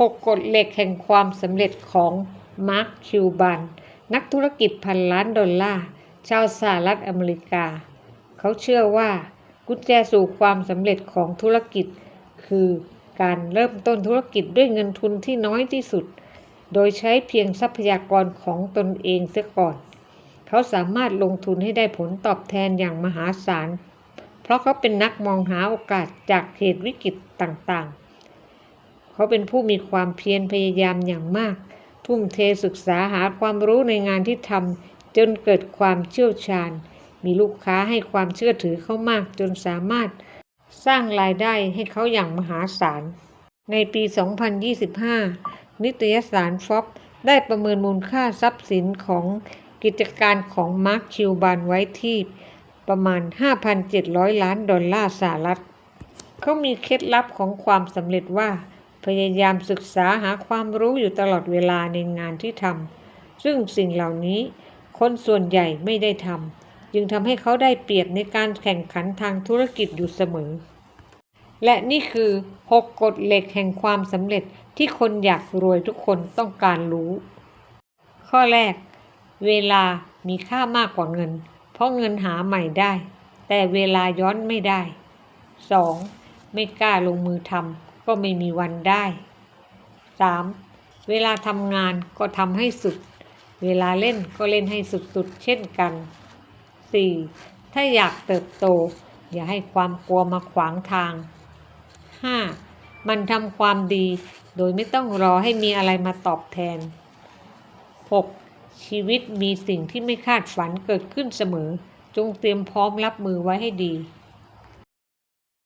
6 กฎเหล็กแห่งความสำเร็จของมาร์คคิวบัน นักธุรกิจพันล้านดอลลาร์ชาวสหรัฐอเมริกา เขาเชื่อว่ากุญแจสู่ความสำเร็จของธุรกิจ คือการเริ่มต้นธุรกิจด้วยเงินทุนที่น้อยที่สุด โดยใช้เพียงทรัพยากรของตนเองเสียก่อน เขาสามารถลงทุนให้ได้ผลตอบแทนอย่างมหาศาล เพราะเขาเป็นนักมองหาโอกาสจากเหตุวิกฤตต่างๆ เขาเป็นผู้มีความเพียรพยายามอย่างมาก ทุ่มเทศึกษาหาความรู้ในงานที่ทำจนเกิดความเชี่ยวชาญ มีลูกค้าให้ความเชื่อถือเขามากจนสามารถสร้างรายได้ให้เขาอย่างมหาศาล ในปี 2025 นิตยสารฟอบได้ประเมินมูลค่าทรัพย์สินของกิจการของมาร์คคิวบานไว้ที่ประมาณ 5,700 ล้านดอลลาร์สหรัฐ เขามีเคล็ดลับของความสำเร็จว่า พยายามศึกษาหาความรู้อยู่ตลอดเวลาในงานที่ทำซึ่งสิ่งเหล่านี้คนส่วนใหญ่ไม่ได้ทำจึงทำให้เขาได้เปรียบในการแข่งขันทางธุรกิจอยู่เสมอ และนี่คือ 6 กฎเหล็กแห่งความสำเร็จที่คนอยากรวยทุกคนต้องการรู้ ข้อแรก เวลามีค่ามากกว่าเงิน เพราะเงินหาใหม่ได้ แต่เวลาย้อนไม่ได้ 2. ไม่กล้าลงมือทำ ก็ไม่มีวันได้ 3. เวลาทำงานก็ทำให้สุด เวลาเล่นก็เล่นให้สุดๆเช่นกัน 4. ถ้าอยากเติบโต อย่าให้ความกลัวมาขวางทาง 5. มันทำความดี โดยไม่ต้องรอให้มีอะไรมาตอบแทน 6. ชีวิตมีสิ่งที่ไม่คาดฝันเกิดขึ้นเสมอ จงเตรียมพร้อมรับมือไว้ให้ดี